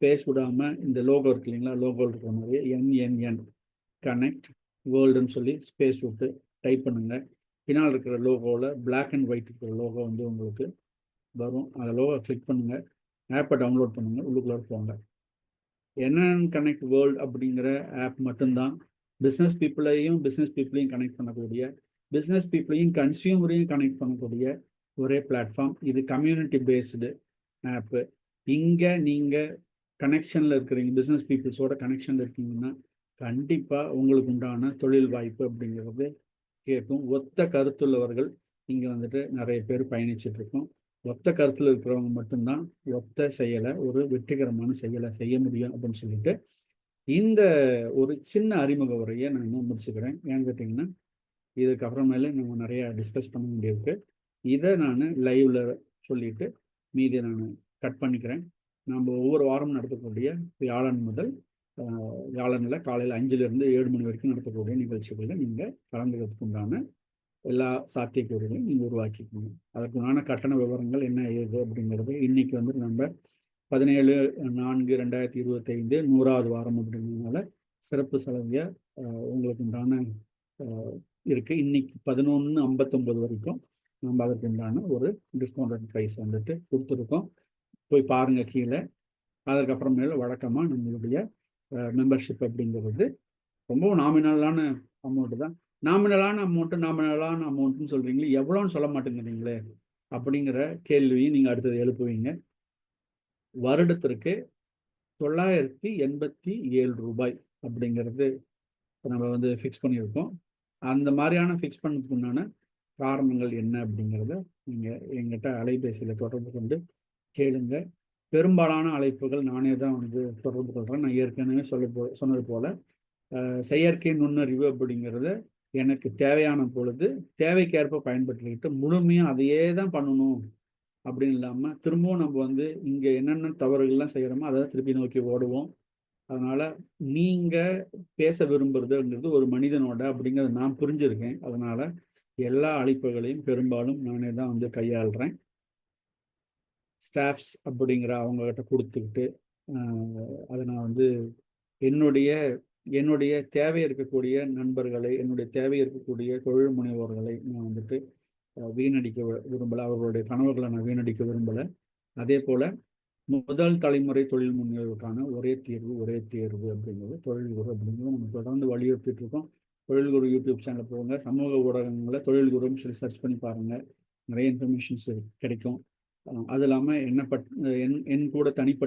Space விடாமல் இந்த logo இருக்கு இல்லைங்களா? லோகோ இருக்கிற மாதிரி என்என்என் கனெக்ட் வேர்ல்டுன்னு சொல்லி ஸ்பேஸ் விட்டு டைப் பண்ணுங்க. பின்னால் இருக்கிற லோகோவில் பிளாக் அண்ட் ஒயிட் இருக்கிற லோகோ வந்து உங்களுக்கு வரும். அந்த லோகோ கிளிக் பண்ணுங்க. ஆப்பை டவுன்லோட் பண்ணுங்க. உள்ளுக்குள்ளே போங்க. என்என் கனெக்ட் வேர்ல்டு அப்படிங்கிற ஆப் மட்டும்தான். பிஸ்னஸ் பீப்புளையும் பிஸ்னஸ் பீப்புளையும் கனெக்ட் பண்ணக்கூடிய பிஸ்னஸ் பீப்புளையும் கன்சியூமரையும் கனெக்ட் பண்ணக்கூடிய ஒரே பிளாட்ஃபார்ம் இது கம்யூனிட்டி பேஸ்டு ஆப்பு இங்கே நீங்கள் கனெக்ஷனில் இருக்கிறீங்க பிஸ்னஸ் பீப்புள்ஸோட கனெக்ஷனில் இருக்கீங்கன்னா கண்டிப்பாக உங்களுக்கு உண்டான தொழில் வாய்ப்பு அப்படிங்கிறது கேட்கும். ஒத்த கருத்துள்ளவர்கள் இங்கே வந்துட்டு நிறைய பேர் பயணிச்சிட்ருக்கோம். ஒத்த கருத்தில் இருக்கிறவங்க மட்டும்தான் ஒத்த செயலை ஒரு வெற்றிகரமான செயலை செய்ய முடியும் அப்படின்னு சொல்லிட்டு இந்த ஒரு சின்ன அறிமுக உரையை நான் இன்னும் முடிச்சுக்கிறேன். ஏன்னு கேட்டிங்கன்னா இதுக்கப்புறமேல நம்ம நிறையா டிஸ்கஸ் பண்ண வேண்டியிருக்கு. இதை நான் லைவில் சொல்லிட்டு மீதியை நான் கட் பண்ணிக்கிறேன். நம்ம ஒவ்வொரு வாரமும் நடத்தக்கூடிய வியாழன் முதல் வியாழனில் காலையில் அஞ்சுலேருந்து ஏழு மணி வரைக்கும் நடத்தக்கூடிய நிகழ்ச்சிகளில் நீங்கள் கலந்துக்கிறதுக்கு உண்டான எல்லா சாத்தியக்கூறுகளையும் நீங்கள் உருவாக்கிக்கணும் அதற்குண்டான கட்டண விவரங்கள் என்ன ஏது அப்படிங்கிறது இன்னைக்கு வந்து நம்ம பதினேழு நான்கு ரெண்டாயிரத்தி இருபத்தைந்து நூறாவது வாரம் அப்படிங்கிறதுனால சிறப்பு சலுகையை உங்களுக்கு உண்டான இருக்கு. இன்னைக்கு பதினொன்று ஐம்பத்தொம்பது வரைக்கும் நம்ம அதற்கு உண்டான ஒரு டிஸ்கவுண்டட் ப்ரைஸ் வந்துட்டு கொடுத்துருக்கோம். போய் பாருங்கள் கீழே. அதற்கப்புறமேல வழக்கமாக நம்மளுடைய மெம்பர்ஷிப் அப்படிங்கிறது ரொம்பவும் நாமினலான அமௌண்ட்டு தான். நாமினலான அமௌண்ட்டு நாமினலான அமௌண்ட்டுன்னு சொல்கிறீங்களே எவ்வளோன்னு சொல்ல மாட்டேங்கிறீங்களே அப்படிங்கிற கேள்வியும் நீங்கள் அடுத்தது எழுப்புவீங்க. வருடத்திற்கு தொள்ளாயிரத்தி எண்பத்தி ஏழு ரூபாய் அப்படிங்கிறது நம்ம வந்து ஃபிக்ஸ் பண்ணியிருக்கோம். அந்த மாதிரியான ஃபிக்ஸ் பண்ணதுக்குண்டான காரணங்கள் என்ன அப்படிங்கிறத நீங்கள் எங்கிட்ட அலைபேசியில் தொடர்பு கொண்டு கேளுங்க. பெரும்பாலான அழைப்புகள் நானே தான் வந்து தொடர்பு கொள்கிறேன் நான் ஏற்கனவே சொல்ல போ சொன்னது போல் செயற்கை நுண்ணறிவு அப்படிங்கிறத எனக்கு தேவையான பொழுது தேவைக்கேற்ப பயன்படுத்திக்கிட்டு முழுமையாக அதையே தான் பண்ணணும் அப்படின்னு இல்லாமல் திரும்பவும் நம்ம வந்து இங்கே என்னென்ன தவறுகள்லாம் செய்கிறோமோ அதை திருப்பி நோக்கி ஓடுவோம். அதனால் நீங்கள் பேச விரும்புறதுங்கிறது ஒரு மனிதனோட அப்படிங்கிறத நான் புரிஞ்சிருக்கேன். அதனால் எல்லா அழைப்புகளையும் பெரும்பாலும் நானே தான் வந்து கையாளுறேன். ஸ்டாஃப்ஸ் அப்படிங்கிற அவங்கக்கிட்ட கொடுத்துக்கிட்டு அதை நான் வந்து என்னுடைய என்னுடைய தேவை இருக்கக்கூடிய நண்பர்களை என்னுடைய தேவை இருக்கக்கூடிய தொழில் முனைவோர்களை நான் வந்துட்டு வீணடிக்க விரும்பலை. அவர்களுடைய கனவுகளை நான் வீணடிக்க விரும்பலை. அதே போல முதல் தலைமுறை தொழில் முனைவோருக்கான ஒரே தீர்வு ஒரே தேர்வு அப்படிங்கிறது தொழில் குரு அப்படிங்கிறது நம்ம தொடர்ந்து வலியுறுத்திட்டு இருக்கோம். தொழில் குரு யூடியூப் சேனல் போங்க. சமூக ஊடகங்களில் தொழில் குருன்னு சொல்லி சர்ச் பண்ணி பாருங்க. நிறைய இன்ஃபர்மேஷன்ஸ் கிடைக்கும். அது இல்லாமல் என்ன பட் என் என் கூட தனிப்பட்ட